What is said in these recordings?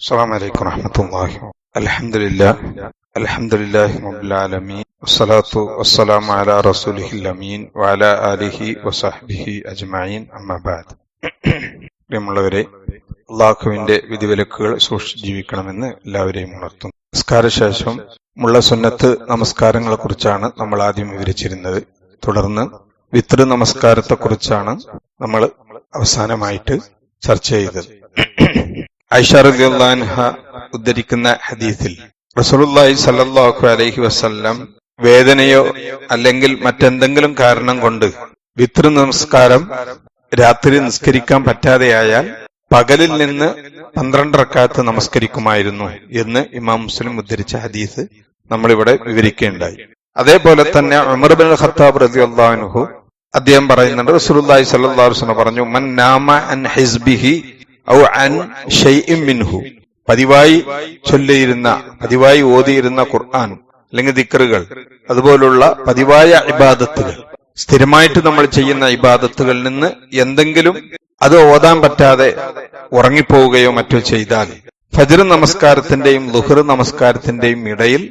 السلام عليكم ورحمة الله الحمد لله الحمد لله رب العالمين والصلاة والسلام على رسوله الأمين وعلى آله وصحبه أجمعين أما بعد പ്രിയമുള്ളവരെ അള്ളാഹുവിന്റെ വിധിവിലക്കുകൾ സൂക്ഷിച്ച് ജീവിക്കണമെന്ന് എല്ലാവരെയും ഉണർത്തുന്നു നമസ്കാരശേഷം മുള്ള സുന്നത്ത് നമസ്കാരങ്ങളെ കുറിച്ചാണ് നമ്മൾ ആദ്യം വിവരിച്ചിരുന്നത് തുടർന്ന് വിത്ര നമസ്കാരത്തെ കുറിച്ചാണ് നമ്മൾ അവസാനമായിട്ട് ചർച്ച ചെയ്തത് ഐഷാറുദ്ദാൻഹ ഉദ്ധരിക്കുന്ന ഹദീസിൽ റസൂലുള്ളാഹി സല്ലല്ലാഹു അലൈഹി വസല്ലം വേദനയോ അല്ലെങ്കിൽ മറ്റെന്തെങ്കിലും കാരണം കൊണ്ട് വിത്ര നമസ്കാരം രാത്രി നിസ്കരിക്കാൻ പറ്റാതെയായാൽ പകലിൽ നിന്ന് പന്ത്രണ്ട് റക്കാത്ത് നമസ്കരിക്കുമായിരുന്നു എന്ന് ഇമാം മുസ്ലിം ഉദ്ധരിച്ച ഹദീസ് നമ്മളിവിടെ വിവരിക്കുകയുണ്ടായി അതേപോലെ തന്നെ ഉമർ ബിൻ ഖത്താബ് റസി അൻഹു അദ്ദേഹം പറയുന്നുണ്ട് അലൈഹി വസല്ലം പറഞ്ഞു മൻ നാമ അൻ ഹിസ്ബിഹി മിൻഹു. പതിവായി ചൊല്ലിയിരുന്ന പതിവായി ഓതിയിരുന്ന ഖുർആൻ അല്ലെങ്കിൽ ദിക്റുകൾ അതുപോലുള്ള പതിവായ ഇബാദത്തുകൾ. സ്ഥിരമായിട്ട് നമ്മൾ ചെയ്യുന്ന ഇബാദത്തുകളിൽ നിന്ന് എന്തെങ്കിലും അത് ഓതാൻ പറ്റാതെ ഉറങ്ങിപ്പോവുകയോ മറ്റോ ചെയ്താൽ ഫജർ നമസ്കാരത്തിന്റെയും ലുഹർ നമസ്കാരത്തിന്റെയും ഇടയിൽ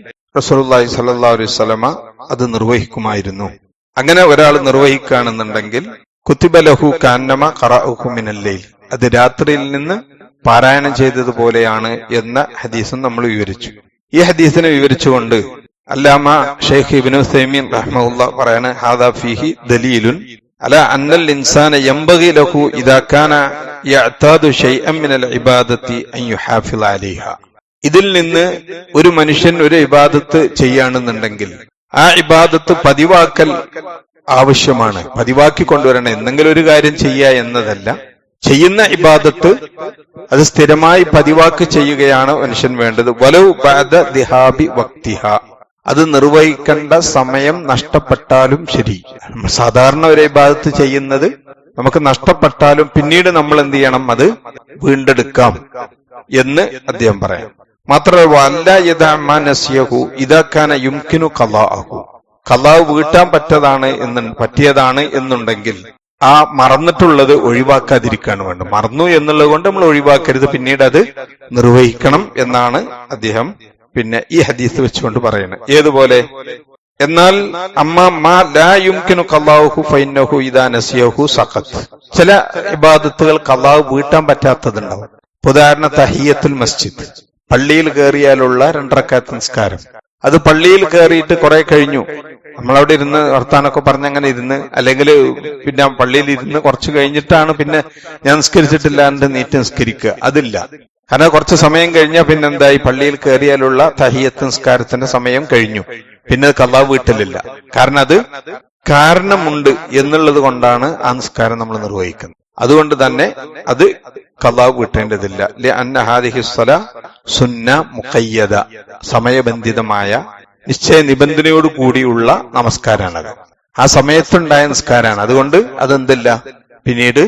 സ്വല്ലല്ലാഹു അലൈഹി വസല്ലമ അത് നിർവഹിക്കുമായിരുന്നു. അങ്ങനെ ഒരാൾ നിർവഹിക്കുകയാണെന്നുണ്ടെങ്കിൽ കുത്തിബലഹു കാന്നമ ഖറഅഹു മിനല്ലൈൽ അത് രാത്രിയിൽ നിന്ന് പാരായണം ചെയ്തതുപോലെയാണ് എന്ന ഹദീസും നമ്മൾ വിവരിച്ചു. ഈ ഹദീസിനെ വിവരിച്ചുകൊണ്ട് അല്ലാമ ഷെയ്ഖ് ഇബിനു സൈമീൻ റഹ്മുല്ല പറയാണ് ഹാദാ ഫിഹി ദലീലുൻ അല അന്നൽ ഇൻസാന യംബഗി ലഹു ഇതാക്കാന മിനൽ അൻ ഇതിൽ നിന്ന് ഒരു മനുഷ്യൻ ഒരു ഇബാദത്ത് ചെയ്യാണെന്നുണ്ടെങ്കിൽ ആ ഇബാദത്ത് പതിവാക്കൽ ആവശ്യമാണ്. പതിവാക്കി കൊണ്ടുവരണം. എന്തെങ്കിലും ഒരു കാര്യം ചെയ്യുക എന്നതല്ല. ചെയ്യുന്ന ഇബാദത്ത് അത് സ്ഥിരമായി പതിവാക്ക് ചെയ്യുകയാണ് മനുഷ്യൻ വേണ്ടത്. വലവ് ബാദ ദിഹാബി വക്തിഹ. അത് നിർവഹിക്കേണ്ട സമയം നഷ്ടപ്പെട്ടാലും ശരി. സാധാരണ ഒരു ഇബാദത്ത് ചെയ്യുന്നത് നമുക്ക് നഷ്ടപ്പെട്ടാലും പിന്നീട് നമ്മൾ എന്ത് ചെയ്യണം? അത് വീണ്ടെടുക്കാം എന്ന് അദ്ദേഹം പറയാം. മാത്രമല്ല ഇതാക്കാന യുംകിനു കലാഹു കലാവ് വീട്ടാൻ പറ്റതാണ് എന്ന് പറ്റിയതാണ് എന്നുണ്ടെങ്കിൽ ആ മറന്നിട്ടുള്ളത് ഒഴിവാക്കാതിരിക്കുകയാണ് വേണ്ടത്. മറന്നു എന്നുള്ളത് കൊണ്ട് നമ്മൾ ഒഴിവാക്കരുത്. പിന്നീട് അത് നിർവഹിക്കണം എന്നാണ് അദ്ദേഹം പിന്നെ ഈ ഹദീസ് വെച്ചുകൊണ്ട് പറയുന്നത്. ഏതുപോലെ? എന്നാൽ അമ്മ മാ ലാ കല്ലാഹു ഫൈനഹു ഇദാ നസിയഹു സഖത്ത് ചില ഇബാദത്തുകൾ കല്ലാഹു വീട്ടാൻ പറ്റാത്തതുണ്ടാവും. ഉദാഹരണ തഹിയത്തുൽ മസ്ജിദ്. പള്ളിയിൽ കയറിയാലുള്ള രണ്ടരക്കാത്ത നിസ്കാരം. അത് പള്ളിയിൽ കയറിയിട്ട് കുറെ കഴിഞ്ഞു. നമ്മളവിടെ ഇരുന്ന് വർത്താനൊക്കെ പറഞ്ഞങ്ങനെ ഇരുന്ന് അല്ലെങ്കിൽ പിന്നെ പള്ളിയിൽ ഇരുന്ന് കുറച്ച് കഴിഞ്ഞിട്ടാണ് പിന്നെ ഞാൻ നിസ്കരിച്ചിട്ടില്ലാണ്ട് നീറ്റ് നിസ്കരിക്കുക. അതില്ല. കാരണം കുറച്ച് സമയം കഴിഞ്ഞാൽ പിന്നെ എന്തായി പള്ളിയിൽ കയറിയാലുള്ള തഹിയത്ത് നിസ്കാരത്തിന്റെ സമയം കഴിഞ്ഞു. പിന്നെ കള്ളാവ് വീട്ടിലില്ല. കാരണം അത് കാരണമുണ്ട് എന്നുള്ളത് കൊണ്ടാണ് ആ നിസ്കാരം നമ്മൾ നിർവഹിക്കുന്നത്. അതുകൊണ്ട് തന്നെ അത് കള്ളാവ് വീട്ടേണ്ടതില്ല. അന്നഹാദിഹിസ്വല സുന്ന മുഖയ്യത സമയബന്ധിതമായ നിശ്ചയ നിബന്ധനയോട് കൂടിയുള്ള നമസ്കാരമാണത് ആ സമയത്തുണ്ടായ നിസ്കാരമാണ് അതുകൊണ്ട് അതെന്തില്ല? പിന്നീട്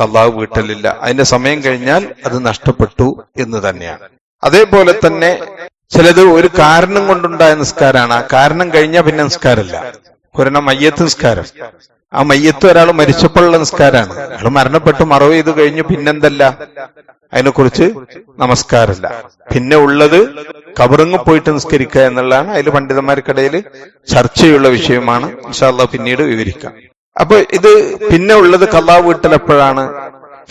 കള്ളാവ് വീട്ടലില്ല. അതിന്റെ സമയം കഴിഞ്ഞാൽ അത് നഷ്ടപ്പെട്ടു എന്ന് തന്നെയാണ്. അതേപോലെ തന്നെ ചിലത് ഒരു കാരണം കൊണ്ടുണ്ടായ നിസ്കാരമാണ് ആ കാരണം കഴിഞ്ഞാൽ പിന്നെ നിസ്കാരമില്ല. ഒരെണ്ണം മയ്യത്ത് നിസ്കാരം. ആ മയ്യത്ത് ഒരാൾ മരിച്ചപ്പോഴുള്ള നിസ്കാരമാണ് അയാൾ മരണപ്പെട്ട്. മറവ് ചെയ്ത് കഴിഞ്ഞു. പിന്നെന്തല്ല? അതിനെക്കുറിച്ച് നമസ്കാരമില്ല. പിന്നെ ഉള്ളത് കബറിങ് പോയിട്ട് നിസ്കരിക്കുക എന്നുള്ളതാണ്. അതിൽ പണ്ഡിതന്മാർക്കിടയിൽ ചർച്ചയുള്ള വിഷയമാണ്. ഇൻഷാല്ല പിന്നീട് വിവരിക്കാം. അപ്പൊ ഇത് പിന്നെ ഉള്ളത് കല്ലാ വീട്ടിൽ എപ്പോഴാണ്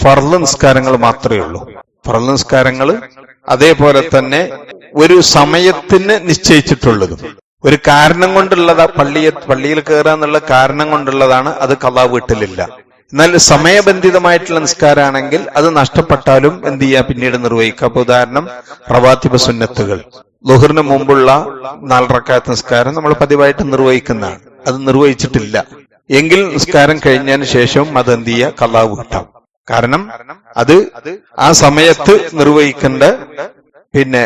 ഫർൾ നിസ്കാരങ്ങൾ മാത്രമേ ഉള്ളൂ. ഫർൾ നിസ്കാരങ്ങൾ അതേപോലെ തന്നെ ഒരു സമയത്തിന് നിശ്ചയിച്ചിട്ടുള്ളതും. ഒരു കാരണം കൊണ്ടുള്ളതാ പള്ളിയെ പള്ളിയിൽ കയറുക എന്നുള്ള കാരണം കൊണ്ടുള്ളതാണ് അത് കഥാ വീട്ടിലില്ല. എന്നാൽ സമയബന്ധിതമായിട്ടുള്ള നിസ്കാരമാണെങ്കിൽ അത് നഷ്ടപ്പെട്ടാലും എന്ത് ചെയ്യാം? പിന്നീട് നിർവഹിക്കുക. അപ്പൊ ഉദാഹരണം റവാത്തിബ സുന്നത്തുകൾ. ലുഹറിന് മുമ്പുള്ള നാലറക്കാത്ത നിസ്കാരം നമ്മൾ പതിവായിട്ട് നിർവഹിക്കുന്നതാണ്. അത് നിർവഹിച്ചിട്ടില്ല. എങ്കിൽ നിസ്കാരം കഴിഞ്ഞതിന് ശേഷവും അത് എന്ത് ചെയ്യുക കലാ കിട്ടാം. കാരണം അത് ആ സമയത്ത് നിർവഹിക്കേണ്ട പിന്നെ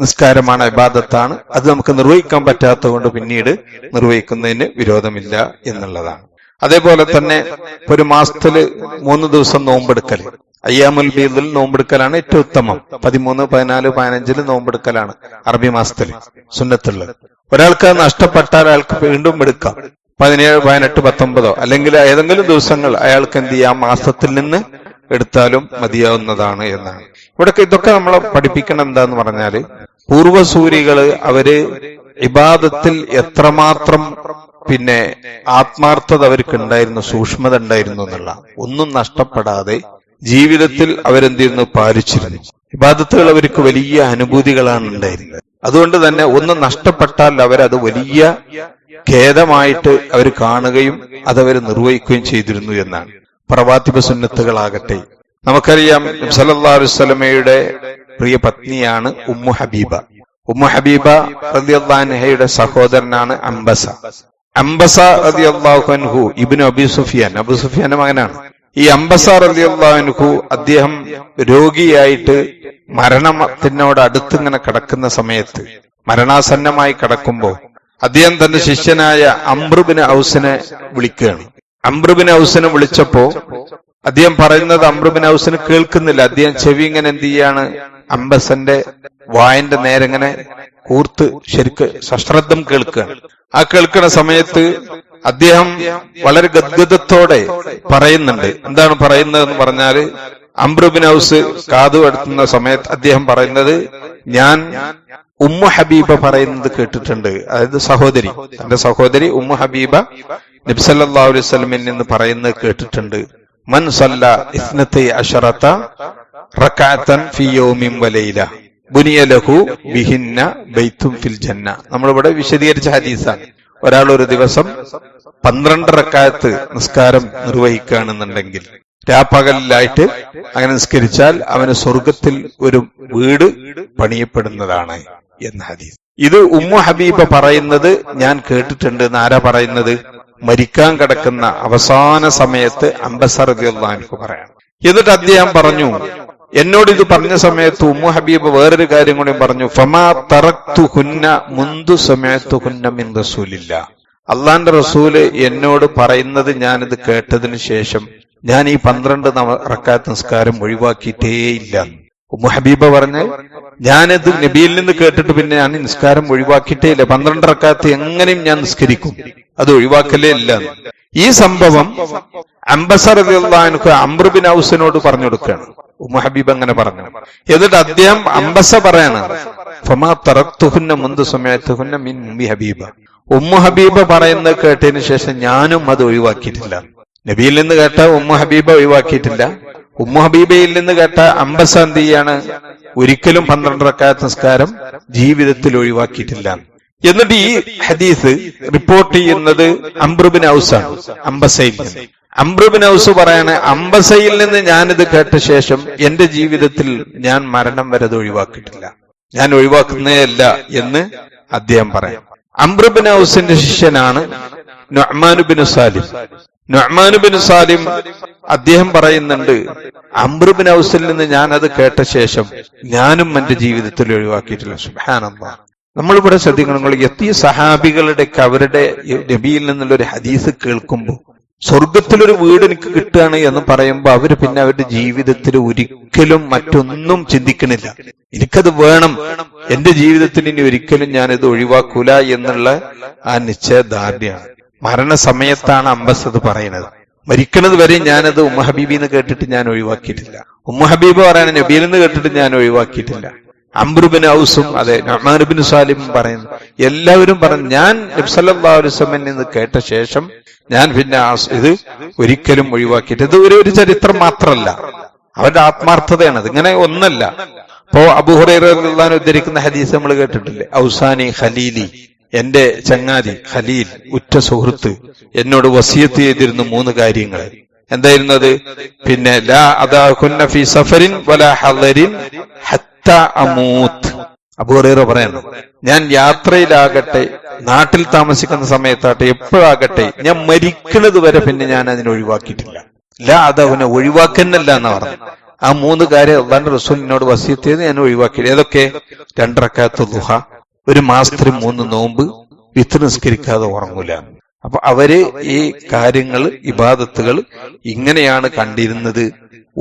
നിസ്കാരമാണ് ഇബാദത്താണ്. അത് നമുക്ക് നിർവഹിക്കാൻ പറ്റാത്തത് കൊണ്ട് പിന്നീട് നിർവഹിക്കുന്നതിന് വിരോധമില്ല എന്നുള്ളതാണ്. അതേപോലെ തന്നെ ഒരു മാസത്തിൽ മൂന്ന് ദിവസം നോമ്പെടുക്കൽ അയ്യാമുൽ ബീദിൽ നോമ്പെടുക്കലാണ് ഏറ്റവും ഉത്തമം. പതിമൂന്ന് പതിനാല് പതിനഞ്ചിൽ നോമ്പെടുക്കലാണ് അറബി മാസത്തിൽ സുന്നത്തുള്ളത്. ഒരാൾക്ക് നഷ്ടപ്പെട്ടാൽ അയാൾക്ക് വീണ്ടും എടുക്കാം. പതിനേഴ് പതിനെട്ട് പത്തൊമ്പതോ അല്ലെങ്കിൽ ഏതെങ്കിലും ദിവസങ്ങൾ അയാൾക്ക് എന്ത് ചെയ്യാം? മാസത്തിൽ നിന്ന് എടുത്താലും മതിയാവുന്നതാണ് എന്നാണ്. ഇവിടെ ഇതൊക്കെ നമ്മളെ പഠിപ്പിക്കണം എന്താന്ന് പറഞ്ഞാൽ പൂർവസൂരികൾ അവർ ഇബാദത്തിൽ എത്രമാത്രം പിന്നെ ആത്മാർത്ഥത അവർക്ക് ഉണ്ടായിരുന്നു സൂക്ഷ്മത ഉണ്ടായിരുന്നു എന്നുള്ള. ഒന്നും നഷ്ടപ്പെടാതെ ജീവിതത്തിൽ അവരെന്ത് ചെയ്യുന്നു പാലിച്ചിരുന്നു. ഇബാദത്തുകൾ അവർക്ക് വലിയ അനുഭൂതികളാണ് ഉണ്ടായിരുന്നത്. അതുകൊണ്ട് തന്നെ ഒന്ന് നഷ്ടപ്പെട്ടാൽ അവരത് വലിയ ഖേദമായിട്ട് അവർ കാണുകയും അതവർ നിർവഹിക്കുകയും ചെയ്തിരുന്നു എന്നാണ്. പ്രവാത്തിപ സുന്നത്തുകളാകട്ടെ. നമുക്കറിയാം വസല്ലമയുടെ പ്രിയ പത്നിയാണ് ഉമ്മു ഹബീബ. ഉമ്മു ഹബീബ റളിയല്ലാഹുഅൻഹയുടെ സഹോദരനാണ് അംബസ. അംബസ അലി അൻഹു ഇബ്നു അബി സുഫിയാൻ. അബു സുഫിയാന്റെ മകനാണ്. ഈ അംബസ അലി അൻഹു അദ്ദേഹം രോഗിയായിട്ട് മരണത്തിനോട് അടുത്തിങ്ങനെ കിടക്കുന്ന സമയത്ത് മരണാസന്നമായി കിടക്കുമ്പോ അദ്ദേഹം തന്റെ ശിഷ്യനായ അമ്രുബിന് ഔസിനെ വിളിക്കുകയാണ്. അമ്രുബിന് ഔസിനെ വിളിച്ചപ്പോ അദ്ദേഹം പറയുന്നത് അമ്രുബിൻ ഔസിന് കേൾക്കുന്നില്ല. അദ്ദേഹം ചെവി ഇങ്ങനെ എന്ത് ചെയ്യാണ്? അംബസന്റെ വായന്റെ നേരെ ഇങ്ങനെ കൂർത്ത് ശരിക്ക് സശ്രദ്ധം കേൾക്കുകയാണ് ആ കേൾക്കുന്ന സമയത്ത് അദ്ദേഹം വളരെ ഗദ്ഗതത്തോടെ പറയുന്നുണ്ട്. എന്താണ് പറയുന്നത് എന്ന് പറഞ്ഞാൽ അംബ്രുബിൻ ഹൗസ് കാതു എടുത്തുന്ന സമയത്ത് അദ്ദേഹം പറയുന്നത് ഞാൻ ഉമ്മു ഹബീബ പറയുന്നത് കേട്ടിട്ടുണ്ട്. അതായത് സഹോദരി തന്റെ സഹോദരി ഉമ്മു ഹബീബ നബ്സല്ലാ അലൈഹി സ്വലമിൽ നിന്ന് പറയുന്നത് കേട്ടിട്ടുണ്ട്. മൻ സല്ല ഇസ്നത്തെ അഷറത്ത റക്കാത്തൻ ഫിയോമിം യൗമിൻ വലൈല ബുനിയ ലഹു ബിഹിന്ന ബൈത്തും ഫിൽ ജന്ന. നമ്മളിവിടെ വിശദീകരിച്ച ഹദീസാണ്. ഒരാൾ ഒരു ദിവസം പന്ത്രണ്ട് റക്കാത്ത് നിസ്കാരം നിർവഹിക്കുകയാണെന്നുണ്ടെങ്കിൽ രാപ്പകലിലായിട്ട് അങ്ങനെ നിസ്കരിച്ചാൽ അവന് സ്വർഗത്തിൽ ഒരു വീട് പണിയപ്പെടുന്നതാണ് എന്ന ഹദീസ്. ഇത് ഉമ്മു ഹബീബ പറയുന്നത് ഞാൻ കേട്ടിട്ടുണ്ട്. എന്ന് ആരാ പറയുന്നത്? മരിക്കാൻ കിടക്കുന്ന അവസാന സമയത്ത് അംബസർ അംബസറിയാൻക്ക് പറയാം എന്നിട്ട് അദ്ദേഹം പറഞ്ഞു എന്നോട് ഇത് പറഞ്ഞ സമയത്ത് ഉമ്മു ഹബീബ് വേറൊരു കാര്യം കൂടി പറഞ്ഞു. ഫമാ തറക്തു ഹുന്ന മുന്തു സമയത്തു ഹുന്നമിൻ റസൂലില്ല. അള്ളാന്റെ റസൂൽ എന്നോട് പറയുന്നത് ഞാനിത് കേട്ടതിന് ശേഷം ഞാൻ ഈ പന്ത്രണ്ട് റക്കാത്ത് നിസ്കാരം ഒഴിവാക്കിയിട്ടേയില്ല ഉമ്മു ഹബീബ പറഞ്ഞ് ഞാനിത് നബിയിൽ നിന്ന് കേട്ടിട്ട് പിന്നെ ഞാൻ നിസ്കാരം ഒഴിവാക്കിയിട്ടേ ഇല്ല. പന്ത്രണ്ട് റക്കാത്ത് എങ്ങനെയും ഞാൻ നിസ്കരിക്കും. അത് ഒഴിവാക്കലേ ഇല്ല. ഈ സംഭവം അംബസർ അള്ളാഹുക്ക് അമ്രുബിൻ ഹൗസിനോട് പറഞ്ഞു കൊടുക്കുകയാണ്. ഉമ്മ ഹബീബ് അങ്ങനെ പറഞ്ഞു. എന്നിട്ട് അദ്ദേഹം അംബസ പറയാണ് ഫമാ സമയത്തുഹുന്ന മിൻ ഉമ്മി ഹബീബ. ഉമ്മു ഹബീബ പറയുന്നത് കേട്ടതിന് ശേഷം ഞാനും അത് ഒഴിവാക്കിയിട്ടില്ല. നബിയിൽ നിന്ന് കേട്ട ഉമ്മു ഹബീബ ഒഴിവാക്കിയിട്ടില്ല. ഉമ്മു ഹബീബയിൽ നിന്ന് കേട്ട അംബസ എന്ത് ചെയ്യാണ്? ഒരിക്കലും പന്ത്രണ്ട് റക്കാത്ത ജീവിതത്തിൽ ഒഴിവാക്കിയിട്ടില്ല. എന്നിട്ട് ഈ ഹദീസ് റിപ്പോർട്ട് ചെയ്യുന്നത് അംബ്രുബിൻ ഔസാണ് അംബസയിൽ നിന്ന്. അംബ്രുബിൻ ഔസ് പറയാണ് അംബസയിൽ നിന്ന് ഞാനിത് കേട്ട ശേഷം എന്റെ ജീവിതത്തിൽ ഞാൻ മരണം വരെ അത് ഒഴിവാക്കിയിട്ടില്ല. ഞാൻ ഒഴിവാക്കുന്നതല്ല എന്ന് അദ്ദേഹം പറയാം. അംബ്രുബിൻ ഔസിന്റെ ശിഷ്യനാണ് നൊഹ്മാനുബിൻ സാലിം. നൊഹ്മാനുബിൻ സാലിം അദ്ദേഹം പറയുന്നുണ്ട് അംബ്രുബിൻ ഔസിൽ നിന്ന് ഞാൻ അത് കേട്ട ശേഷം ഞാനും എന്റെ ജീവിതത്തിൽ ഒഴിവാക്കിയിട്ടില്ല. സുഹാനന്ദ നമ്മളിവിടെ ശ്രദ്ധിക്കണം എത്തിയ സഹാബികളുടെ അവരുടെ നബിയിൽ നിന്നുള്ള ഒരു ഹദീസ് കേൾക്കുമ്പോൾ സ്വർഗത്തിലൊരു വീട് എനിക്ക് കിട്ടുകയാണ് എന്ന് പറയുമ്പോൾ അവർ പിന്നെ അവരുടെ ജീവിതത്തിൽ ഒരിക്കലും മറ്റൊന്നും ചിന്തിക്കണില്ല. എനിക്കത് വേണം. എന്റെ ജീവിതത്തിൽ ഇനി ഒരിക്കലും ഞാൻ ഞാനിത് ഒഴിവാക്കൂല എന്നുള്ള ആ നിശ്ചയദാർഢ്യമാണ്. മരണസമയത്താണ് അംബസ് അത് പറയുന്നത്. മരിക്കണത് വരെ ഞാനത് ഉമ്മഹബീബിന്ന് കേട്ടിട്ട് ഞാൻ ഒഴിവാക്കിയിട്ടില്ല. ഉമ്മഹബീബ് പറയണ നബീൽ നിന്ന് കേട്ടിട്ട് ഞാൻ ഒഴിവാക്കിയിട്ടില്ല. അംബ്രുബിൻ ഔസും അതെ നഹ്മാനുബിൻ സാലിമും പറയുന്നു. എല്ലാവരും പറഞ്ഞു ഞാൻ നബ്സല്ലാസ്വമിൽ നിന്ന് കേട്ട ശേഷം ഞാൻ പിന്നെ ഇത് ഒരിക്കലും ഒഴിവാക്കിയിട്ട് ഇത് ഒരു ഒരു ചരിത്രം മാത്രമല്ല. അവന്റെ ആത്മാർത്ഥതയാണ്. അത് ഇങ്ങനെ ഒന്നല്ല. അപ്പോ അബുഹുറൈറാൻ ഉദ്ധരിക്കുന്ന ഹദീസ് നമ്മൾ കേട്ടിട്ടില്ലേ? ഔസാനി ഖലീലി എന്റെ ചങ്ങാതി ഖലീൽ ഉറ്റ സുഹൃത്ത് എന്നോട് വസിയത്ത് ചെയ്തിരുന്നു മൂന്ന് കാര്യങ്ങൾ. എന്തായിരുന്നത്? പിന്നെ ലാ അതാ കുന്ന ഫി സഫരിൻ വലാ ഹത്ത അമൂത്ത്. അബൂറേറ പറയണം ഞാൻ യാത്രയിലാകട്ടെ നാട്ടിൽ താമസിക്കുന്ന സമയത്താട്ടെ എപ്പോഴാകട്ടെ ഞാൻ മരിക്കുന്നത് വരെ പിന്നെ ഞാൻ അതിനെ ഒഴിവാക്കിയിട്ടില്ല. ലാ അത് അവനെ ഒഴിവാക്കുന്നല്ല എന്ന് പറഞ്ഞു ആ മൂന്ന് കാര്യം അള്ളാന്റെ റസൂലിനോട് വസീത്ത് ചെയ്ത് ഞാൻ ഒഴിവാക്കി ഏതൊക്കെ? രണ്ടറക്കാത്ത ദുഹ ഒരു മാസത്തിൽ മൂന്ന് നോമ്പ് വിത്ത് നിസ്കരിക്കാതെ ഉറങ്ങൂല. അപ്പൊ അവർ ഈ കാര്യങ്ങൾ ഇബാദത്തുകൾ ഇങ്ങനെയാണ് കണ്ടിരുന്നത്.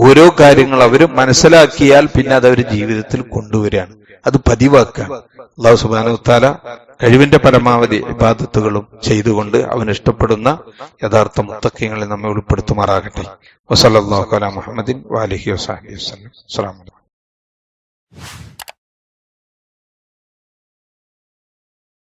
ഓരോ കാര്യങ്ങൾ അവർ മനസ്സിലാക്കിയാൽ പിന്നെ അത് അവർ ജീവിതത്തിൽ കൊണ്ടുവരികയാണ്. അത് പതിവാക്കുക. അള്ളാഹു സുബാനുത്താല താല കഴിവിന്റെ പരമാവധി ഇബാദത്തുകളും ചെയ്തുകൊണ്ട് അവൻ ഇഷ്ടപ്പെടുന്ന യഥാർത്ഥ മുത്തക്കങ്ങളെ നമ്മെ ഉൾപ്പെടുത്തുമാറാകട്ടെ. വസല്ലാഹു അല മുഹമ്മദിൻ വാലിഹി വസാഹി വസ്ലം അസ്സാം